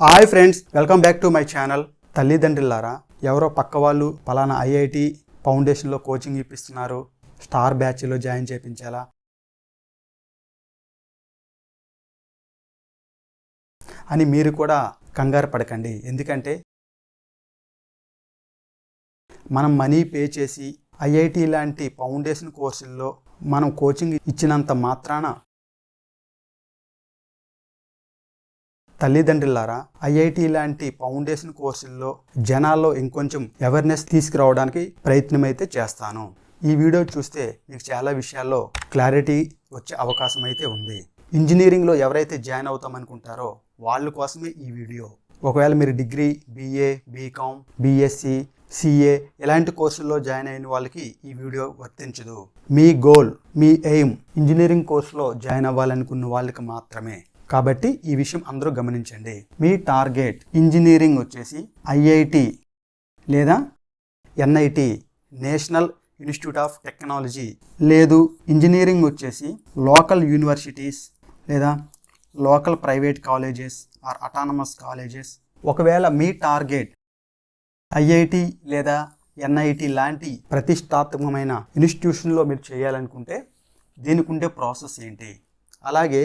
Hi friends welcome back to my channel. తల్లిదండ్రులారా ఎవరో పక్క వాళ్ళు పలానా ఐఐటి ఫౌండేషన్లో కోచింగ్ ఇప్పిస్తున్నారు. స్టార్ బ్యాచ్లో జాయిన్ చేయించేలా అని మీరు కూడా కంగారు పడకండి. ఎందుకంటే మనం మనీ పే చేసి ఐఐటి లాంటి ఫౌండేషన్ కోర్సుల్లో మనం కోచింగ్ ఇచ్చినంత మాత్రాన తల్లిదండ్రులారా ఐఐటి లాంటి ఫౌండేషన్ కోర్సుల్లో జనాల్లో ఇంకొంచెం అవేర్నెస్ తీసుకురావడానికి ప్రయత్నం అయితే చేస్తాను. ఈ వీడియో చూస్తే మీకు చాలా విషయాల్లో క్లారిటీ వచ్చే అవకాశం అయితే ఉంది. ఇంజనీరింగ్లో ఎవరైతే జాయిన్ అవుతామనుకుంటారో వాళ్ళ కోసమే ఈ వీడియో. ఒకవేళ మీరు degree BA BCom BSc CA ఇలాంటి కోర్సుల్లో జాయిన్ అయిన వాళ్ళకి ఈ వీడియో వర్తించదు. మీ గోల్ మీ ఎయిమ్ ఇంజనీరింగ్ కోర్సులో జాయిన్ అవ్వాలనుకున్న వాళ్ళకి మాత్రమే. కాబట్టి ఈ విషయం అందరూ గమనించండి. మీ టార్గెట్ ఇంజనీరింగ్ వచ్చేసి ఐఐటి లేదా NIT national institute of technology. లేదు ఇంజనీరింగ్ వచ్చేసి లోకల్ యూనివర్సిటీస్ లేదా local private colleges or autonomous colleges. ఒకవేళ మీ టార్గెట్ ఐఐటి లేదా ఎన్ఐటి లాంటి ప్రతిష్టాత్మకమైన ఇన్స్టిట్యూషన్లో మీరు చేయాలనుకుంటే దీనికి ఉండే ప్రాసెస్ ఏంటి? అలాగే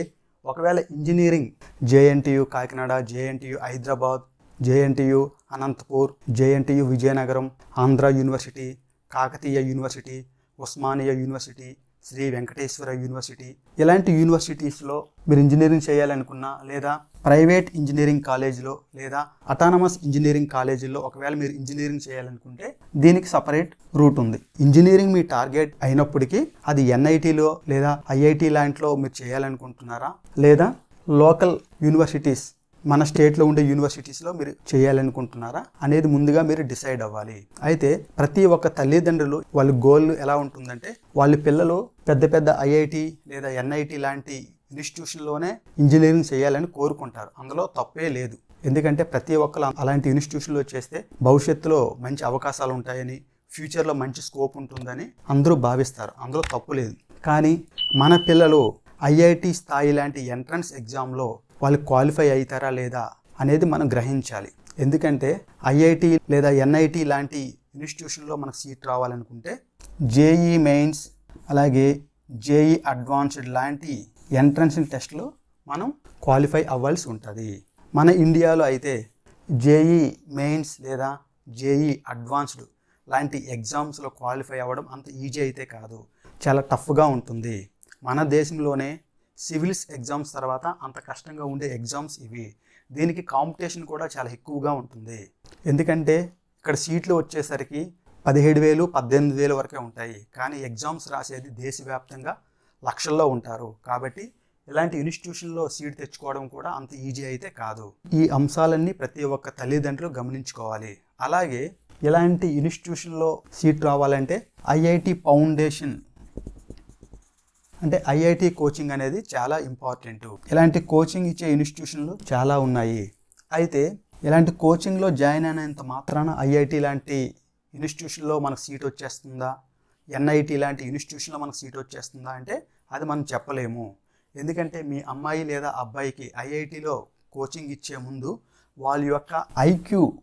ఒకవేళ engineering JNTU Kakinada JNTU Hyderabad JNTU Anantapur JNTU Vizianagaram Andhra university Kakatiya university Osmania university Shri Venkateswara university. ఇలాంటి యూనివర్సిటీస్లో మీరు ఇంజనీరింగ్ చేయాలనుకున్నా లేదా ప్రైవేట్ ఇంజనీరింగ్ కాలేజీలో లేదా అటానమస్ ఇంజనీరింగ్ కాలేజీలో ఒకవేళ మీరు ఇంజనీరింగ్ చేయాలనుకుంటే దీనికి సపరేట్ రూట్ ఉంది. ఇంజనీరింగ్ మీ టార్గెట్ అయినప్పటికీ అది ఎన్ఐటీలో లేదా ఐఐటి లాంటిలో మీరు చేయాలనుకుంటున్నారా లేదా లోకల్ యూనివర్సిటీస్ మన స్టేట్లో ఉండే యూనివర్సిటీస్లో మీరు చేయాలనుకుంటున్నారా అనేది ముందుగా మీరు డిసైడ్ అవ్వాలి. అయితే ప్రతి ఒక్క తల్లిదండ్రులు వాళ్ళ గోల్ ఎలా ఉంటుందంటే వాళ్ళ పిల్లలు పెద్ద పెద్ద ఐఐటి లేదా ఎన్ఐటి లాంటి ఇన్స్టిట్యూషన్లోనే ఇంజనీరింగ్ చేయాలని కోరుకుంటారు. అందులో తప్పే లేదు. ఎందుకంటే ప్రతి ఒక్కరు అలాంటి ఇన్స్టిట్యూషన్లో చేస్తే భవిష్యత్తులో మంచి అవకాశాలు ఉంటాయని ఫ్యూచర్లో మంచి స్కోప్ ఉంటుందని అందరూ భావిస్తారు. అందులో తప్పు లేదు. కానీ మన పిల్లలు ఐఐటి స్థాయి లాంటి ఎంట్రన్స్ ఎగ్జామ్లో వాళ్ళు క్వాలిఫై అవుతారా లేదా అనేది మనం గ్రహించాలి. ఎందుకంటే ఐఐటి లేదా ఎన్ఐటి లాంటి ఇన్స్టిట్యూషన్లో మనకు సీట్ రావాలనుకుంటే జేఈ మెయిన్స్ అలాగే జేఈ అడ్వాన్స్డ్ లాంటి ఎంట్రన్స్ టెస్ట్లో మనం క్వాలిఫై అవ్వాల్సి ఉంటుంది. మన ఇండియాలో అయితే జేఈ మెయిన్స్ లేదా జేఈ అడ్వాన్స్డ్ లాంటి ఎగ్జామ్స్లో క్వాలిఫై అవ్వడం అంత ఈజీ అయితే కాదు. చాలా టఫ్గా ఉంటుంది. మన దేశంలోనే సివిల్స్ ఎగ్జామ్స్ తర్వాత అంత కష్టంగా ఉండే ఎగ్జామ్స్ ఇవి. దీనికి కాంపిటీషన్ కూడా చాలా ఎక్కువగా ఉంటుంది. ఎందుకంటే ఇక్కడ సీట్లు వచ్చేసరికి పదిహేడు వేలు పద్దెనిమిది వేలు వరకే ఉంటాయి. కానీ ఎగ్జామ్స్ రాసేది దేశవ్యాప్తంగా లక్షల్లో ఉంటారు. కాబట్టి ఇలాంటి ఇన్స్టిట్యూషన్లో సీట్ తెచ్చుకోవడం కూడా అంత ఈజీ అయితే కాదు. ఈ అంశాలన్నీ ప్రతి ఒక్క తల్లిదండ్రులు గమనించుకోవాలి. అలాగే ఇలాంటి ఇన్స్టిట్యూషన్లో సీట్ రావాలంటే ఐఐటి ఫౌండేషన్ అంటే ఐఐటి కోచింగ్ అనేది చాలా ఇంపార్టెంట్. ఇలాంటి కోచింగ్ ఇచ్చే ఇన్స్టిట్యూషన్లు చాలా ఉన్నాయి. అయితే ఇలాంటి కోచింగ్లో జాయిన్ అయినంత మాత్రాన ఐఐటి లాంటి ఇన్స్టిట్యూషన్లో మనకు సీట్ వచ్చేస్తుందా? ఎన్ఐటి లాంటి ఇన్స్టిట్యూషన్లో మనకు సీట్ వచ్చేస్తుందా? అంటే అది మనం చెప్పలేము. ఎందుకంటే మీ అమ్మాయి లేదా అబ్బాయికి ఐఐటిలో కోచింగ్ ఇచ్చే ముందు వాళ్ళ యొక్క ఐక్యూ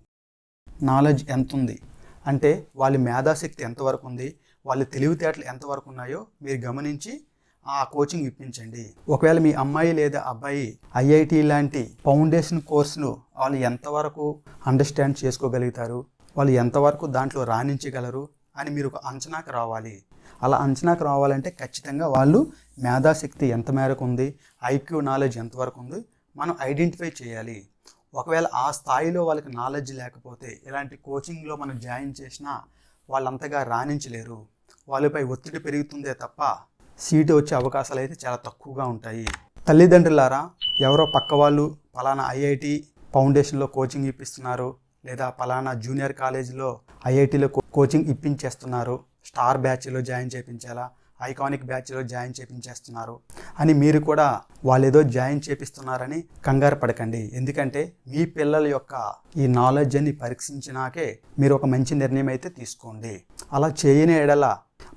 నాలెడ్జ్ ఎంత ఉంది అంటే వాళ్ళ మేధాశక్తి ఎంతవరకు ఉంది? వాళ్ళ తెలివితేటలు ఎంతవరకు ఉన్నాయో మీరు గమనించి ఆ కోచింగ్ ఇప్పించండి. ఒకవేళ మీ అమ్మాయి లేదా అబ్బాయి ఐఐటి లాంటి ఫౌండేషన్ కోర్సును వాళ్ళు ఎంతవరకు అండర్స్టాండ్ చేసుకోగలుగుతారు? వాళ్ళు ఎంతవరకు దాంట్లో రాణించగలరు? అని మీరు ఒక అంచనాకు రావాలి. అలా అంచనాకు రావాలంటే ఖచ్చితంగా వాళ్ళు మేధాశక్తి ఎంత మేరకు ఉంది? ఐక్యూ నాలెడ్జ్ ఎంతవరకు ఉంది? మనం ఐడెంటిఫై చేయాలి. ఒకవేళ ఆ స్థాయిలో వాళ్ళకి నాలెడ్జ్ లేకపోతే ఇలాంటి కోచింగ్లో మనం జాయిన్ చేసినా వాళ్ళంతగా రాణించలేరు. వాళ్ళపై ఒత్తిడి పెరుగుతుందే తప్ప సీటు వచ్చే అవకాశాలు అయితే చాలా తక్కువగా ఉంటాయి. తల్లిదండ్రులారా ఎవరో పక్క వాళ్ళు పలానా ఐఐటి ఫౌండేషన్లో కోచింగ్ ఇప్పిస్తున్నారు లేదా పలానా జూనియర్ కాలేజీలో ఐఐటిలో కోచింగ్ ఇప్పించేస్తున్నారు. స్టార్ బ్యాచ్లో జాయిన్ చేయించేలా ఐకానిక్ బ్యాచ్లో జాయిన్ చేయించేస్తున్నారు అని మీరు కూడా వాళ్ళు ఏదో జాయిన్ చేపిస్తున్నారని కంగారు పడకండి. ఎందుకంటే మీ పిల్లల యొక్క ఈ నాలెడ్జ్ అని పరీక్షించినాకే మీరు ఒక మంచి నిర్ణయం అయితే తీసుకోండి. అలా చేయని ఎడల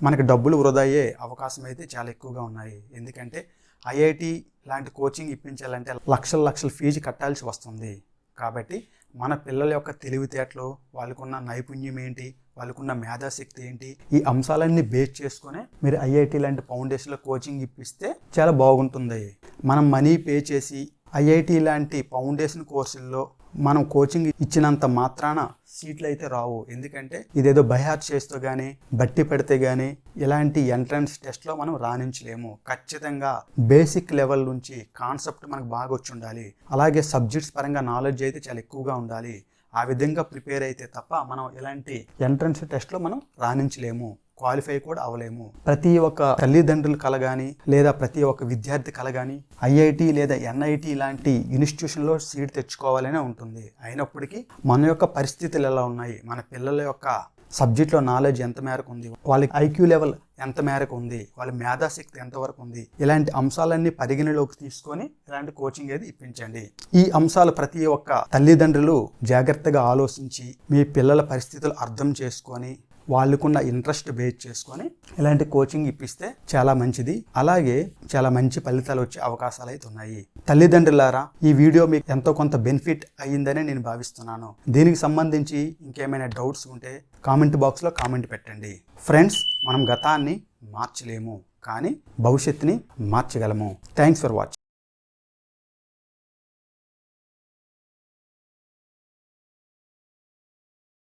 మనకి డబ్బులు వృధా అయ్యే అవకాశం అయితే చాలా ఎక్కువగా ఉన్నాయి. ఎందుకంటే ఐఐటి లాంటి కోచింగ్ ఇప్పించాలంటే లక్షల లక్షల ఫీజు కట్టాల్సి వస్తుంది. కాబట్టి మన పిల్లల యొక్క తెలివితేటలు వాళ్ళకున్న నైపుణ్యం ఏంటి వాళ్ళకున్న మేధాశక్తి ఏంటి ఈ అంశాలన్నీ బేస్ చేసుకునే మీరు ఐఐటి లాంటి ఫౌండేషన్లో కోచింగ్ ఇప్పిస్తే చాలా బాగుంటుంది. మనం మనీ పే చేసి ఐఐటి లాంటి ఫౌండేషన్ కోర్సుల్లో మనం కోచింగ్ ఇచ్చినంత మాత్రాన సీట్లు అయితే రావు. ఎందుకంటే ఇదేదో బైహార్ట్ చేస్తూ కానీ బట్టి పెడితే కానీ ఇలాంటి ఎంట్రన్స్ టెస్ట్లో మనం రాణించలేము. ఖచ్చితంగా బేసిక్ లెవెల్ నుంచి కాన్సెప్ట్ మనకు బాగా వచ్చి ఉండాలి. అలాగే సబ్జెక్ట్స్ పరంగా నాలెడ్జ్ అయితే చాలా ఎక్కువగా ఉండాలి. ఆ విధంగా ప్రిపేర్ అయితే తప్ప మనం ఇలాంటి ఎంట్రన్స్ టెస్ట్లో మనం రాణించలేము. క్వాలిఫై కూడా అవ్వలేము. ప్రతి ఒక్క తల్లిదండ్రుల కల కానీ లేదా ప్రతి ఒక్క విద్యార్థి కల కానీ ఐఐటి లేదా ఎన్ఐటి లాంటి ఇన్స్టిట్యూషన్లో సీట్ తెచ్చుకోవాలనే ఉంటుంది. అయినప్పటికీ మన యొక్క పరిస్థితులు ఎలా ఉన్నాయి? మన పిల్లల యొక్క సబ్జెక్ట్లో నాలెడ్జ్ ఎంత మేరకు ఉంది? వాళ్ళకి ఐక్యూ లెవెల్ ఎంత మేరకు ఉంది? వాళ్ళ మేధాశక్తి ఎంతవరకు ఉంది? ఇలాంటి అంశాలన్నీ పరిగణలోకి తీసుకొని ఇలాంటి కోచింగ్ ఏది ఇప్పించండి. ఈ అంశాలు ప్రతి ఒక్క తల్లిదండ్రులు జాగ్రత్తగా ఆలోచించి మీ పిల్లల పరిస్థితులు అర్థం చేసుకొని వాళ్ళకున్న ఇంట్రెస్ట్ బేస్ చేసుకొని ఇలాంటి కోచింగ్ ఇప్పిస్తే చాలా మంచిది. అలాగే చాలా మంచి ఫలితాలు వచ్చే అవకాశాలు అయితే ఉన్నాయి. తల్లిదండ్రులారా ఈ వీడియో మీకు ఎంతో కొంత బెనిఫిట్ అయ్యిందని నేను భావిస్తున్నాను. దీనికి సంబంధించి ఇంకేమైనా డౌట్స్ ఉంటే కామెంట్ బాక్స్లో కామెంట్ పెట్టండి. ఫ్రెండ్స్ మనం గతాన్ని మార్చలేము కానీ భవిష్యత్తుని మార్చగలము. Thanks for watching.